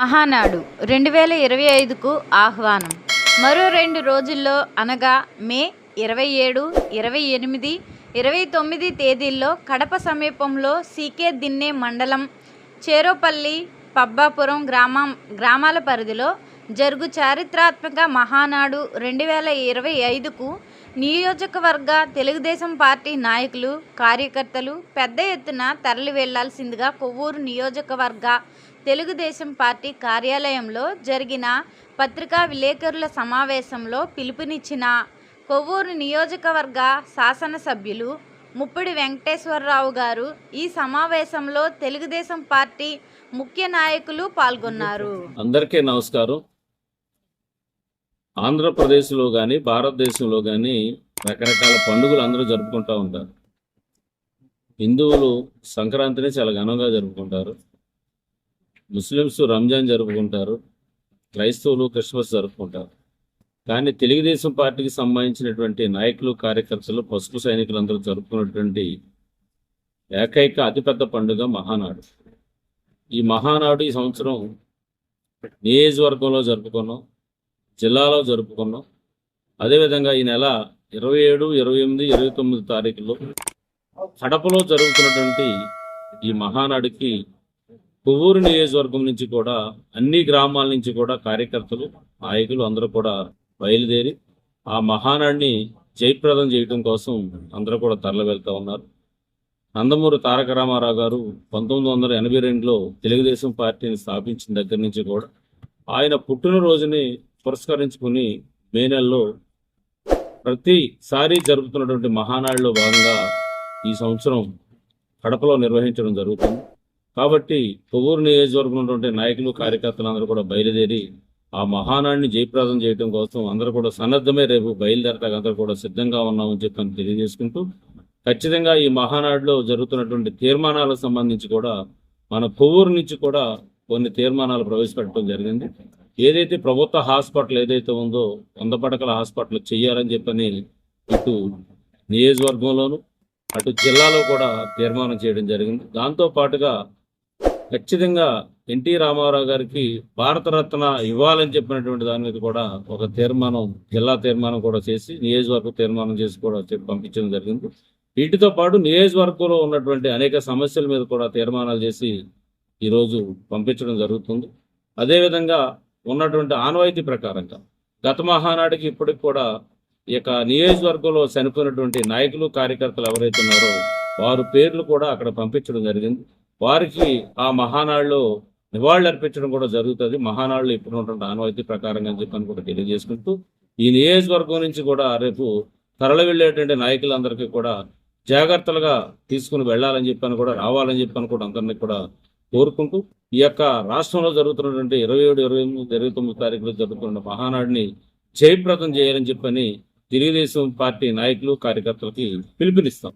మహానాడు రెండు వేల ఇరవై ఐదుకు ఆహ్వానం. మరో రెండు రోజుల్లో అనగా మే ఇరవై ఏడు ఇరవై ఎనిమిది ఇరవై తొమ్మిది తేదీల్లో కడప సమీపంలో సీకే దిన్నే మండలం చేరోపల్లి పబ్బాపురం గ్రామం గ్రామాల పరిధిలో జరుగు చారిత్రాత్మక మహానాడు రెండు వేల ఇరవై ఐదుకు నియోజకవర్గ తెలుగుదేశం పార్టీ నాయకులు కార్యకర్తలు పెద్ద ఎత్తున తరలి వెళ్ళాల్సిందిగా కొవ్వూరు నియోజకవర్గ తెలుగుదేశం పార్టీ కార్యాలయంలో జరిగిన పత్రికా విలేకరుల సమావేశంలో పిలుపునిచ్చిన కొవ్వూరు నియోజకవర్గ శాసనసభ్యులు ముప్పిడి వెంకటేశ్వరరావు గారు ఈ సమావేశంలో తెలుగుదేశం పార్టీ ముఖ్య నాయకులు పాల్గొన్నారు. అందరికీ నమస్కారం. ఆంధ్రప్రదేశ్లో కానీ భారతదేశంలో కానీ రకరకాల పండుగలు అందరూ జరుపుకుంటూ ఉంటారు. హిందువులు సంక్రాంతిని చాలా ఘనంగా జరుపుకుంటారు. ముస్లిమ్స్ రంజాన్ జరుపుకుంటారు. క్రైస్తవులు క్రిస్మస్ జరుపుకుంటారు. కానీ తెలుగుదేశం పార్టీకి సంబంధించినటువంటి నాయకులు కార్యకర్తలు పసుపు సైనికులందరూ జరుపుకున్నటువంటి ఏకైక అతిపెద్ద పండుగ మహానాడు. ఈ మహానాడు ఈ సంవత్సరం నియోజకవర్గంలో జరుపుకున్నాం. జిల్లాలో జరుపుకున్నాం. అదేవిధంగా ఈ నెల ఇరవై ఏడు ఇరవై ఎనిమిది ఇరవై తొమ్మిది తారీఖులో కడపలో జరుగుతున్నటువంటి ఈ మహానాడుకి కొవ్వూరు నియోజకవర్గం నుంచి కూడా అన్ని గ్రామాల నుంచి కూడా కార్యకర్తలు నాయకులు అందరూ కూడా బయలుదేరి ఆ మహానాడిని జయప్రదం చేయడం కోసం అందరూ కూడా తరలి వెళ్తూ ఉన్నారు. నందమూరి తారక రామారావు గారు పంతొమ్మిది వందల ఎనభై రెండులో తెలుగుదేశం పార్టీని స్థాపించిన దగ్గర నుంచి కూడా ఆయన పుట్టినరోజుని పురస్కరించుకుని మే నెలలో ప్రతిసారి జరుపుతున్నటువంటి మహానాడులో భాగంగా ఈ సంవత్సరం కడపలో నిర్వహించడం జరుగుతుంది. కాబట్టి కొవ్వూరు నియోజకవర్గంలో ఉన్నటువంటి నాయకులు కార్యకర్తలందరూ కూడా బయలుదేరి ఆ మహానాడిని జయప్రదం చేయడం కోసం అందరూ కూడా సన్నద్ధమే రేపు బయలుదేరటానికి అందరూ కూడా సిద్ధంగా ఉన్నామని చెప్పి తెలియజేసుకుంటూ ఖచ్చితంగా ఈ మహానాడులో జరుగుతున్నటువంటి తీర్మానాలకు సంబంధించి కూడా మన కొవ్వూరు నుంచి కూడా కొన్ని తీర్మానాలు ప్రవేశపెట్టడం జరిగింది. ఏదైతే ప్రభుత్వ హాస్పిటల్ ఏదైతే ఉందో వంద పడకల హాస్పిటల్ చేయాలని చెప్పని ఇటు నియోజకవర్గంలోను అటు జిల్లాలో కూడా తీర్మానం చేయడం జరిగింది. దాంతో పాటుగా ఖచ్చితంగా ఎన్టీ రామారావు గారికి భారతరత్న ఇవ్వాలని చెప్పినటువంటి దాని మీద కూడా ఒక తీర్మానం జిల్లా తీర్మానం కూడా చేసి నియోజకవర్గ తీర్మానం చేసి కూడా పంపించడం జరిగింది. వీటితో పాటు నియోజకవర్గంలో ఉన్నటువంటి అనేక సమస్యల మీద కూడా తీర్మానాలు చేసి ఈరోజు పంపించడం జరుగుతుంది. అదేవిధంగా ఉన్నటువంటి ఆనవాయితీ ప్రకారంగా గత మహానాడికి ఇప్పటికి కూడా ఈ యొక్క నియోజకవర్గంలో చనిపోయినటువంటి నాయకులు కార్యకర్తలు ఎవరైతే ఉన్నారో వారు పేర్లు కూడా అక్కడ పంపించడం జరిగింది. వారికి ఆ మహానాడులో నివాళులు అర్పించడం కూడా జరుగుతుంది. మహానాడులో ఇప్పుడు ఉన్నటువంటి ఆనవాయితీ ప్రకారంగా అని చెప్పని కూడా తెలియజేసుకుంటూ ఈ నియోజకవర్గం నుంచి కూడా రేపు తరలి వెళ్ళేటువంటి నాయకులందరికీ కూడా జాగ్రత్తలుగా తీసుకుని వెళ్ళాలని చెప్పాను కూడా రావాలని చెప్పాను కూడా అందరినీ కూడా కోరుకుంటూ ఈ యొక్క రాష్ట్రంలో జరుగుతున్నటువంటి ఇరవై ఏడు ఇరవై ఎనిమిది ఇరవై తొమ్మిది తారీఖులో జరుగుతున్న మహానాడిని జయప్రదం చేయాలని చెప్పని తెలుగుదేశం పార్టీ నాయకులు కార్యకర్తలకి పిలుపునిస్తాం.